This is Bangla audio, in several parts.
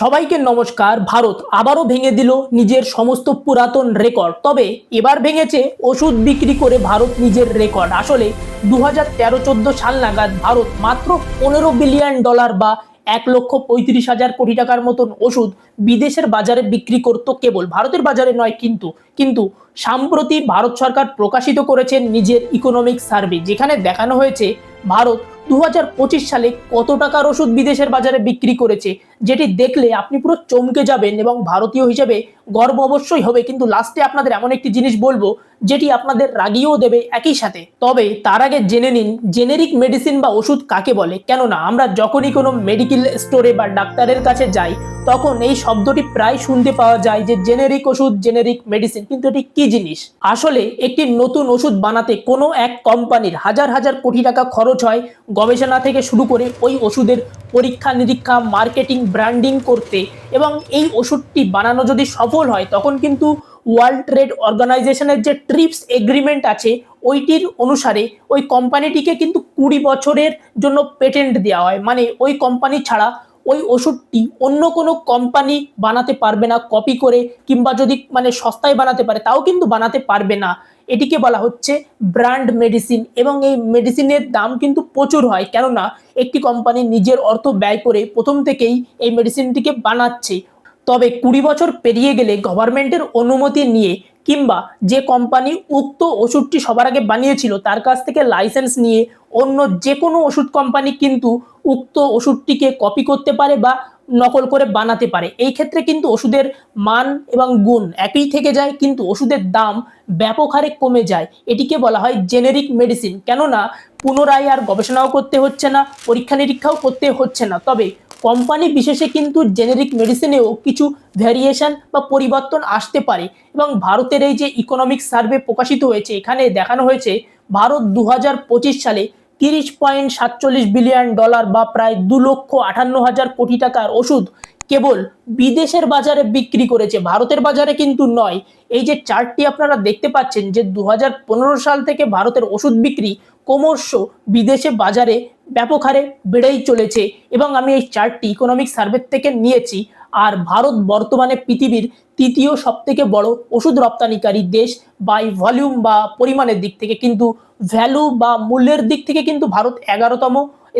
সবাইকে নমস্কার, ভারত আবারও ভেঙে দিল নিজের সমস্ত পুরাতন রেকর্ড। তবে এবার ভেঙেছে ওষুধ বিক্রি করে ভারত নিজের রেকর্ড। আসলে দু হাজার তেরো চোদ্দ সাল নাগাদ ভারত মাত্র পনেরো বিলিয়ন ডলার বা এক লক্ষ পঁয়ত্রিশ হাজার কোটি টাকার মতন ওষুধ বিদেশের বাজারে বিক্রি করত কেবল। ভারতের বাজারে নয় কিন্তু কিন্তু সাম্প্রতি ভারত সরকার প্রকাশিত করেছেন নিজের ইকোনমিক সার্ভে যেখানে দেখানো হয়েছে ভারত দু হাজার পঁচিশ সালে কত টাকার ওষুধ বিদেশের বাজারে বিক্রি করেছে, যেটি দেখলে আপনি পুরো চমকে যাবেন এবং ভারতীয় হিসেবে গর্ব অবশ্যই হবে। কিন্তু লাস্টে আপনাদের এমন একটি জিনিস বলব, যেটি আপনাদের রাগিয়েও দেবে একই সাথে। তবে তার আগে জেনে নিন জেনেরিক মেডিসিন বা ওষুধ কাকে বলে? কেননা আমরা যখনই কোনো মেডিকেল স্টোরে বা ডাক্তারের কাছে যাই, তখন এই শব্দটি প্রায় শুনতে পাওয়া যায় যে জেনেরিক ওষুধ জেনেরিক মেডিসিন কিন্তু এটি কি জিনিস? আসলে একটি নতুন ওষুধ বানাতে কোনো এক কোম্পানির হাজার হাজার কোটি টাকা খরচ হয় গবেষণা থেকে শুরু করে ওই ওষুধের পরীক্ষা, নিরীক্ষা, মার্কেটিং, ব্র্যান্ডিং করতে এবং এই ওষুধটি বানানো যদি সফল হয়, তখন কিন্তু ওয়ার্ল্ড ট্রেড অর্গানাইজেশনের যে ট্রিপস এগ্রিমেন্ট আছে, ওইটির অনুসারে ওই কোম্পানিটিকে কিন্তু কুড়ি বছরের জন্য পেটেন্ট দেওয়া হয়। মানে ওই কোম্পানি ছাড়া ওই ওষুধটি অন্য কোনো কোম্পানি বানাতে পারবে না কপি করে কিংবা যদি মানে সস্তায় বানাতে পারে, তাও কিন্তু বানাতে পারবে না। এটিকে বলা হচ্ছে ব্র্যান্ড মেডিসিন এবং এই মেডিসিনের দাম কিন্তু প্রচুর হয়। কেননা, একটি কোম্পানি নিজের অর্থ ব্যয় করে প্রথম থেকেই এই মেডিসিনটিকে বানাচ্ছে। তবে কুড়ি বছর পেরিয়ে গেলে গভর্নমেন্টের অনুমতি নিয়ে কিংবা যে কোম্পানি উক্ত ওষুধটি সবার আগে বানিয়েছিল, তার কাছ থেকে লাইসেন্স নিয়ে অন্য যে কোনো ওষুধ কোম্পানি কিন্তু উক্ত ওষুধটিকে কপি করতে পারে বা নকল করে বানাতে পারে। এই ক্ষেত্রে কিন্তু ওষুধের মান এবং গুণ একই থেকে যায়, কিন্তু ওষুধের দাম ব্যাপক হারে কমে যায়। এটিকে বলা হয় জেনেরিক মেডিসিন কেননা, পুনরায় আর গবেষণাও করতে হচ্ছে না পরীক্ষা নিরীক্ষাও করতে হচ্ছে না। তবে কোম্পানি বিশেষে কিন্তু জেনেরিক মেডিসিনেও কিছু ভ্যারিয়েশন বা পরিবর্তন আসতে পারে। এবং ভারতের এই যে ইকোনমিক সার্ভে প্রকাশিত হয়েছে, এখানে দেখানো হয়েছে, ভারত দু সালে তিরিশ পয়েন্ট সাতচল্লিশ বিলিয়ন ডলার বা প্রায় দু লক্ষ আটান্ন হাজার কোটি টাকার ওষুধ কেবল বিদেশের বাজারে বিক্রি করেছে। ভারতের বাজারে কিন্তু নয়। এই যে চার্টটি আপনারা দেখতে পাচ্ছেন যে দু হাজার পনেরো সাল থেকে ভারতের ওষুধ বিক্রি ক্রমশ বিদেশে বাজারে ব্যাপক হারে বেড়েই চলেছে এবং আমি এই চার্টটি ইকোনমিক সার্ভে থেকে নিয়েছি। আর ভারত বর্তমানে পৃথিবীর তৃতীয় সবথেকে বড় ওষুধ রপ্তানিকারী দেশ বাই ভলিউম বা পরিমাণের দিক থেকে। কিন্তু ভ্যালু বা মূল্যের দিক থেকে কিন্তু ভারত এগারোতম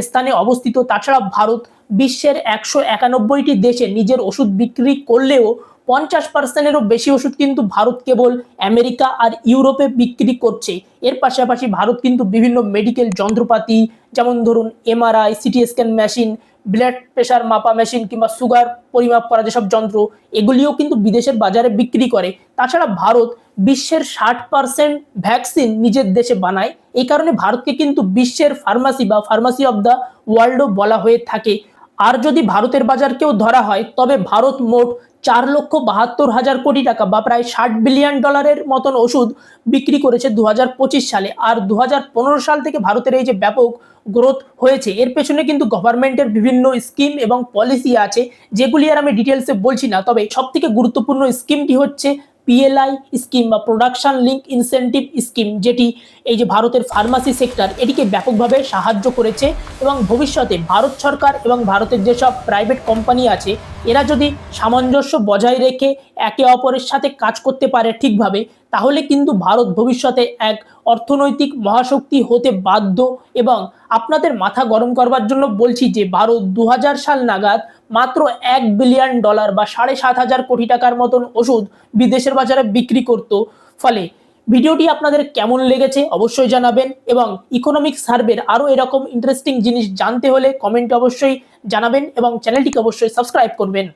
স্থানে অবস্থিত। তাছাড়া ভারত বিশ্বের একশো একানব্বইটি দেশে নিজের ওষুধ বিক্রি করলেও পঞ্চাশ পার্সেন্টেরও বেশি ওষুধ কিন্তু ভারত কেবল আমেরিকা আর ইউরোপে বিক্রি করছে। এর পাশাপাশি ভারত কিন্তু বিভিন্ন মেডিকেল যন্ত্রপাতি, যেমন ধরুন MRI CT scan machine blood pressure মাপা মেশিন কিংবা সুগার পরিমাপ করা যেসব যন্ত্র, এগুলিও কিন্তু বিদেশের বাজারে বিক্রি করে। তাছাড়া ভারত বিশ্বের ষাট পার্সেন্ট ভ্যাকসিন নিজের দেশে বানায়। এই কারণে ভারতকে কিন্তু বিশ্বের ফার্মাসি বা ফার্মাসি অব দ্য ওয়ার্ল্ডও বলা হয়ে থাকে। আর যদি ভারতের বাজারকেও ধরা হয়, তবে ভারত মোট চার লক্ষ বাহাত্তর হাজার কোটি টাকা বা প্রায় ষাট বিলিয়ন ডলারের মতন ওষুধ বিক্রি করেছে দু হাজার পঁচিশ সালে। আর দু হাজার পনেরো সাল থেকে ভারতের এই যে ব্যাপক গ্রোথ হয়েছে, এর পেছনে কিন্তু গভর্নমেন্টের বিভিন্ন স্কিম এবং পলিসি আছে, যেগুলি আর আমি ডিটেলসে বলছি না। তবে সবথেকে গুরুত্বপূর্ণ স্কিমটি হচ্ছে পিএলআই স্কিম বা প্রোডাকশন লিঙ্ক ইনসেন্টিভ স্কিম যেটি এই যে ভারতের ফার্মাসি সেক্টর এটিকে ব্যাপকভাবে সাহায্য করেছে এবং ভবিষ্যতে ভারত সরকার এবং ভারতের যেসব প্রাইভেট কোম্পানি আছে, এরা যদি সামঞ্জস্য বজায় রেখে একে অপরের সাথে কাজ করতে পারে ঠিকভাবে তাহলে কিন্তু ভারত ভবিষ্যতে এক অর্থনৈতিক মহাশক্তি হতে বাধ্য এবং আপনাদের মাথা গরম করবার জন্য বলছি যে ভারত দু হাজার সাল নাগাদ মাত্র এক বিলিয়ন ডলার বা সাড়ে সাত হাজার কোটি টাকার মতন ওষুধ বিদেশের বাজারে বিক্রি করত। ফলে ভিডিওটি আপনাদের কেমন লেগেছে অবশ্যই জানাবেন এবং ইকোনমিক সার্ভের আরও এরকম ইন্টারেস্টিং জিনিস জানতে হলে কমেন্টে অবশ্যই জানাবেন এবং চ্যানেলটিকে অবশ্যই সাবস্ক্রাইব করবেন।